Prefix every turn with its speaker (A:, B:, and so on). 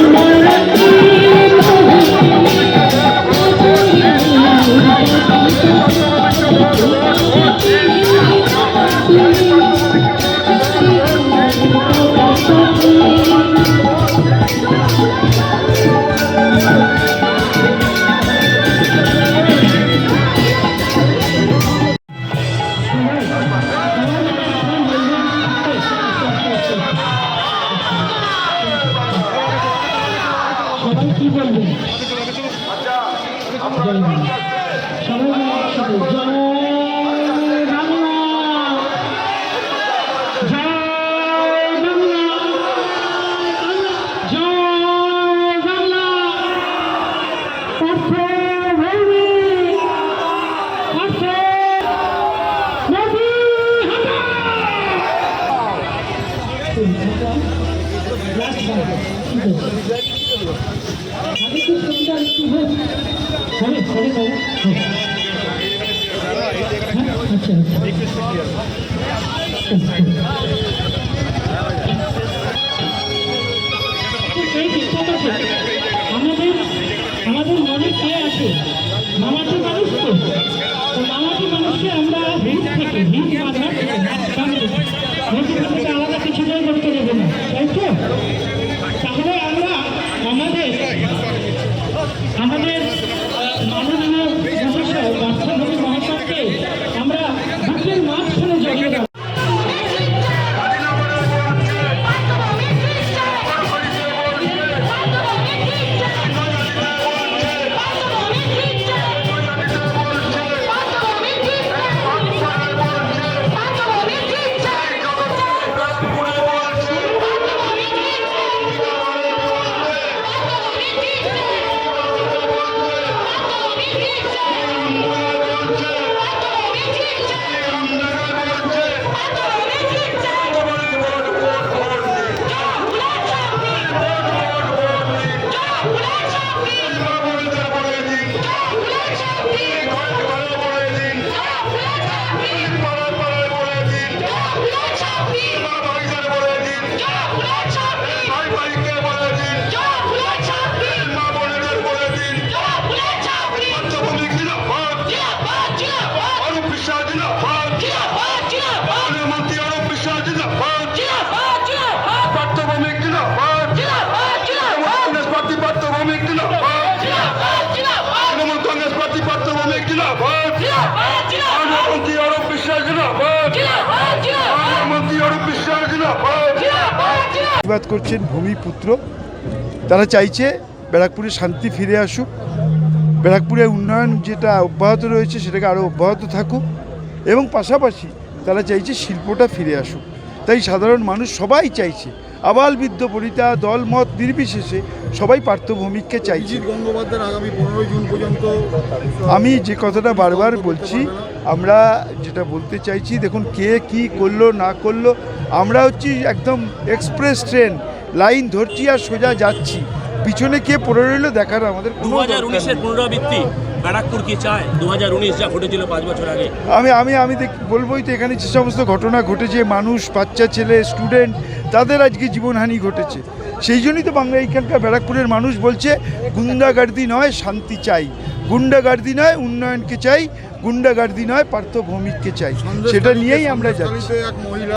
A: Amen. আমাদের আমাদের মনে কে আছে মামাটি মানুষ তো। মামাটি মানুষকে আমরা হিট থেকে, হিট মাথার ಚೆನ್ನಾಗಿ ಕೊಡ್ತಾರೆ ಥ್ಯಾಂಕ್ ಯು
B: প্রতিবাদ করছেন ভূমিপুত্র। তারা চাইছে ব্যারাকপুরে শান্তি ফিরে আসুক। ব্যারাকপুরে উন্নয়ন যেটা অব্যাহত রয়েছে সেটাকে আরও অব্যাহত থাকুক এবং পাশাপাশি তারা চাইছে শিল্পটা ফিরে আসুক। তাই সাধারণ মানুষ সবাই চাইছে। আবাল বৃদ্ধ বনিতা দল মত নির্বিশেষে সবাই পার্থভূমিককে চাইছে।
C: আগামী জুন পর্যন্ত
B: আমি যে কথাটা বারবার বলছি আমরা যেটা বলতে চাইছি দেখুন কে কি করল না করল আমরা হচ্ছি একদম এক্সপ্রেস ট্রেন লাইন ধরছি আর সোজা যাচ্ছি। পিছনে কে পড়ে রইল দেখার আমাদের
D: দু হাজার উনিশের পুনরাবৃত্তি ব্যারাকপুর কি চায়? দু হাজার উনিশ যা ঘটেছিল পাঁচ বছর আগে।
B: আমি আমি আমি বলবোই তো এখানে যে সমস্ত ঘটনা ঘটেছে মানুষ বাচ্চা ছেলে স্টুডেন্ট তাদের আজকে জীবনহানি ঘটেছে। সেই জন্যই তো বাংলা এইখানকার ব্যারাকপুরের মানুষ বলছে গুন্ডাগার্দি নয় শান্তি চাই। গুন্ডাগার্দি নয় উন্নয়নকে চাই গুন্ডাগার্দি নয় পার্থভৌমিককে চাই। সেটা নিয়েই আমরা যাচ্ছি।
C: এক মহিলা।